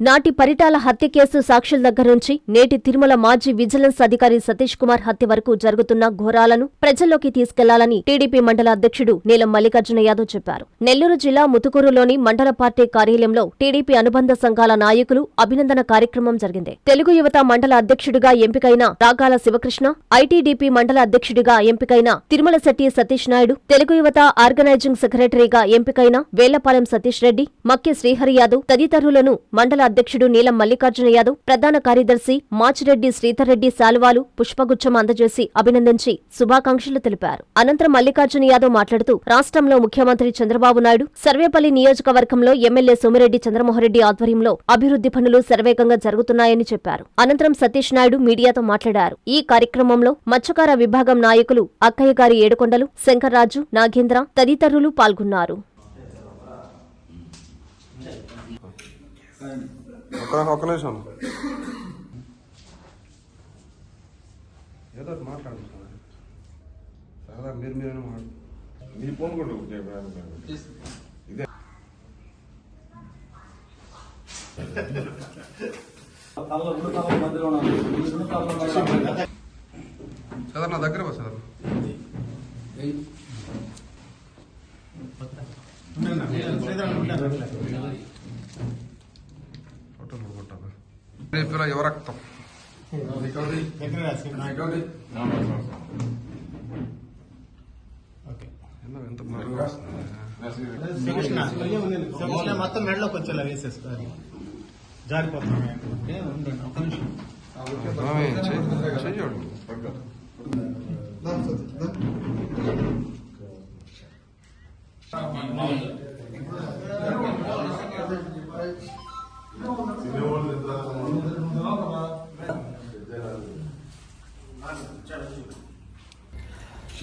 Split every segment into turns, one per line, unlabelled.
నాటి పరిటాల హత్య కేసు సాక్షుల దగ్గర నుంచి నేటి తిరుమల మాజీ విజిలెన్స్ అధికారి సతీష్ కుమార్ హత్య వరకు జరుగుతున్న ఘోరాలను ప్రజల్లోకి తీసుకెళ్ళాలని టీడీపీ మండల అధ్యక్షుడు నీలం మల్లికార్జున యాదవ్ చెప్పారు. నెల్లూరు జిల్లా ముతుకూరులోని మండల పార్టీ కార్యాలయంలో టీడీపీ అనుబంధ సంఘాల నాయకులు అభినందన కార్యక్రమం జరిగింది. తెలుగు యువత మండల అధ్యక్షుడిగా ఎంపికైన రాగాల శివకృష్ణ ఐటీడీపీ మండల అధ్యక్షుడిగా ఎంపికైన తిరుమల శెట్టి సతీష్ నాయుడు తెలుగు యువత ఆర్గనైజింగ్ సెక్రటరీగా ఎంపికైన వేలపాలెం సతీష్ రెడ్డి మక్కి శ్రీహరి యాదవ్ తదితరులను మండల అధ్యక్షుడు నీలం మల్లికార్జున యాదవ్ ప్రధాన కార్యదర్శి మాచిరెడ్డి శ్రీధర్రెడ్డి శాలువాలు పుష్పగుచ్చం అందజేసి అభినందించి శుభాకాంక్షలు తెలిపారు. అనంతరం మల్లికార్జున యాదవ్ మాట్లాడుతూ రాష్ట్రంలో ముఖ్యమంత్రి చంద్రబాబు నాయుడు సర్వేపల్లి నియోజకవర్గంలో ఎమ్మెల్యే సోమిరెడ్డి చంద్రమోహన్రెడ్డి ఆధ్వర్యంలో అభివృద్ధి పనులు శరవేగంగా జరుగుతున్నాయని చెప్పారు. అనంతరం సతీష్ నాయుడు మీడియాతో మాట్లాడారు. ఈ కార్యక్రమంలో మత్స్యకార విభాగం నాయకులు అక్కయ్య గారి ఏడుకొండలు శంకర్రాజు నాగేంద్ర తదితరులు పాల్గొన్నారు.
ఒక్క ఒక్క నిమిషం. ఏదో ఒకటి మాట్లాడు సరదా మీరు మీరైనా మాట్లాడు.
నీ ఫోన్ కూడా ఇదే.
తలలో రెండు తలల మధ్యలో ఉన్నాను.
రేపు యువ రక్తం ఏందో ఎంత మరుగుగా వస్తుంది.
శ్రీకృష్ణ మొత్తం మెడలోకి వచ్చేలా వేసేస్తారు ఉండండి, ఒక్క నిమిషం.
ఆమె చెయ్యి- చెయ్యడు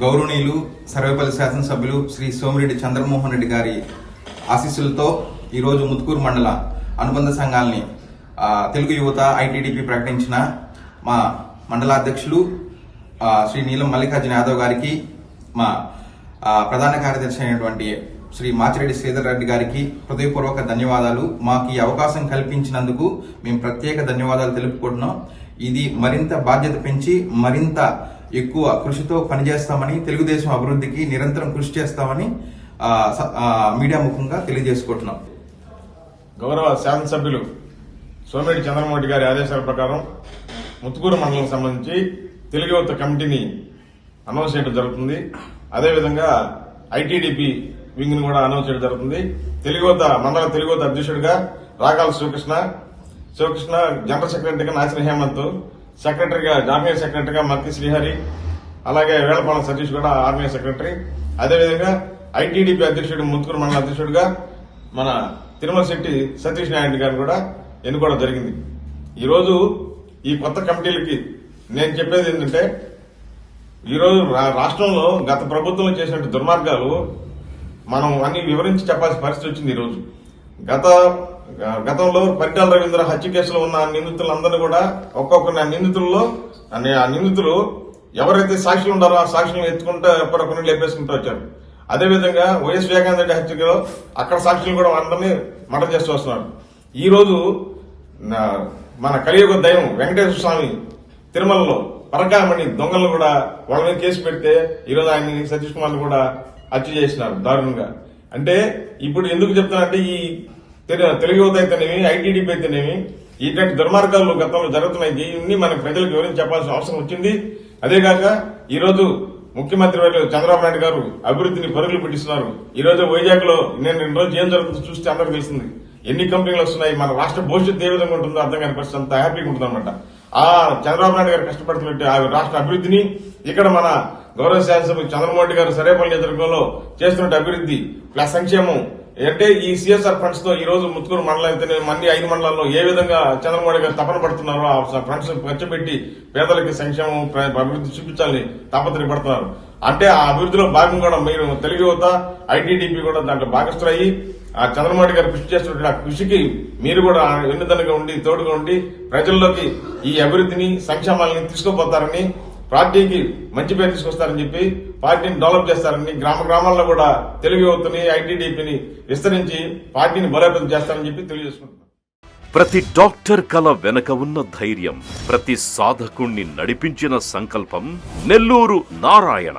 గౌరవనీయులు సర్వేపల్లి శాసనసభ్యులు శ్రీ సోమిరెడ్డి చంద్రమోహన్ రెడ్డి గారి ఆశీస్సులతో ఈరోజు ముత్కూరు మండల అనుబంధ సంఘాలని తెలుగు యువత ఐటీడీపీ ప్రకటించిన మా మండలాధ్యక్షులు శ్రీ నీలం మల్లికార్జున యాదవ్ గారికి మా ప్రధాన కార్యదర్శి అయినటువంటి శ్రీ మాచిరెడ్డి శ్రీధర్ రెడ్డి గారికి హృదయపూర్వక ధన్యవాదాలు. మాకు ఈ అవకాశం కల్పించినందుకు మేము ప్రత్యేక ధన్యవాదాలు తెలుపుకుంటున్నాం. ఇది మరింత బాధ్యత పెంచి మరింత ఎక్కువ కృషితో పనిచేస్తామని తెలుగుదేశం అభివృద్ధికి నిరంతరం కృషి చేస్తామని మీడియా ముఖంగా తెలియజేసుకుంటున్నాం.
గౌరవ శాసనసభ్యులు సోమిరెడ్డి చంద్రమోహన్ గారి ఆదేశాల ప్రకారం ముత్తుకూరు మండలం సంబంధించి తెలుగు యువత కమిటీని అనౌన్స్ చేయడం జరుగుతుంది. అదేవిధంగా ఐటీడీపీ వింగ్ని కూడా అనౌన్స్ చేయడం జరుగుతుంది. తెలుగు యువత మండల తెలుగు యువత అధ్యక్షుడిగా రాగాల శివకృష్ణ శివకృష్ణ జనరల్ సెక్రటరీగా నాసిన హేమంత్ సెక్రటరీగా జామియా సెక్రటరీగా మక్కి శ్రీహరి అలాగే వేళపాలెం సతీష్ కూడా ఆర్మీ సెక్రటరీ. అదేవిధంగా ఐటీడీపీ అధ్యక్షుడు ముత్తుకూరు మండల అధ్యక్షుడిగా మన తిరుమల శెట్టి సతీష్ నాయుడు గారిని కూడా ఎన్నుకోవడం జరిగింది. ఈరోజు ఈ కొత్త కమిటీలకి నేను చెప్పేది ఏంటంటే ఈరోజు రా- రాష్ట్రంలో గత ప్రభుత్వంలో చేసిన దుర్మార్గాలు మనం అన్ని వివరించి చెప్పాల్సిన పరిస్థితి వచ్చింది ఈరోజు. గత గతంలో పరిటాల రవీంద్ర హత్య కేసులో ఉన్న నిందితులందరినీ కూడా ఒక్కొక్క నిందితుల్లో అనే ఆ నిందితులు ఎవరైతే సాక్షులు ఉండాలో ఆ సాక్షులను ఎత్తుకుంటూ ఎప్పటికొన్ని లేపేసుకుంటూ వచ్చారు. అదేవిధంగా వైఎస్ వివేకానంద రెడ్డి హత్యలో అక్కడ సాక్షులు కూడా అందరినీ మర్డర్ చేస్తూ వస్తున్నారు. ఈ రోజు మన కలియుగ దైవం వెంకటేశ్వర స్వామి తిరుమలలో పరకామణి దొంగలను కూడా వాళ్ళ మీద కేసు పెడితే ఈరోజు ఆయన్ని సతీష్ కుమార్ని కూడా హత్య చేసినారు దారుణంగా. అంటే ఇప్పుడు ఎందుకు చెప్తానంటే ఈ తెలుగు యువత అయితేనేమి ఐటీడీపీ అయితేనేమి ఇటువంటి దుర్మార్గాలు గతంలో జరుగుతున్నాయి. ఇవన్నీ మన ప్రజలకు వివరించి చెప్పాల్సిన అవసరం వచ్చింది. అదేగాక ఈరోజు ముఖ్యమంత్రి వారు చంద్రబాబు నాయుడు గారు అభివృద్ధిని పరుగులు పెట్టిస్తున్నారు. ఈ రోజు వైజాగ్లో నేను రెండు రోజులు ఏం జరుగుతుందో చూస్తే అందరికి తెలిసింది. ఎన్ని కంపెనీలు వస్తున్నాయి మన రాష్ట్ర భవిష్యత్తు ఏ విధంగా ఉంటుందో అర్థం కాని పరిస్థితి అంత హ్యాపీగా ఉంటుంది అనమాట ఆ చంద్రబాబు నాయుడు గారు కష్టపడుతున్నట్టు ఆ రాష్ట్ర అభివృద్ధిని ఇక్కడ మన గౌరవ శాసనసభ చంద్రమోహన్ గారు సరేపల్లి నేతృత్వంలో చేస్తున్న అభివృద్ధి ప్లస్ సంక్షేమం అంటే ఈ సిఎస్ఆర్ ఫండ్స్తో ఈ రోజు ముత్తుకూరు మండలం మన్ని ఐదు మండలాల్లో ఏ విధంగా చంద్రబాబు గారు తపన పడుతున్నారో ఆ ఫండ్స్ ఖర్చు పెట్టి పేదలకి సంక్షేమం ప్ర- అభివృద్ధి చూపించాలని తాపత్రయపడుతున్నారు. అంటే ఆ అభివృద్ధిలో భాగం కూడా మీరు తెలుగు యువత ఐటీడీపీ కూడా దాంట్లో భాగస్థులయ్యి ఆ చంద్రబాబు గారు కృషి చేస్తున్న ఆ కృషికి మీరు కూడా వెన్నుదనగా ఉండి తోడుగా ఉండి ప్రజల్లోకి ఈ అభివృద్ధిని సంక్షేమాలని తీసుకుపోతారని పార్టీకి మంచి పేరు తీసుకొస్తారని చెప్పి పార్టీని డెవలప్ చేస్తారని గ్రామ గ్రామాల్లో కూడా తెలుగు యువతని ఐటీడీపీని విస్తరించి పార్టీని బలోపేతం చేస్తారని చెప్పి తెలియజేసుకుంటున్నారు
ప్రతి డాక్టర్ కల వెనక ఉన్న ధైర్యం ప్రతి సాధకుణ్ణి నడిపించిన సంకల్పం నెల్లూరు నారాయణ.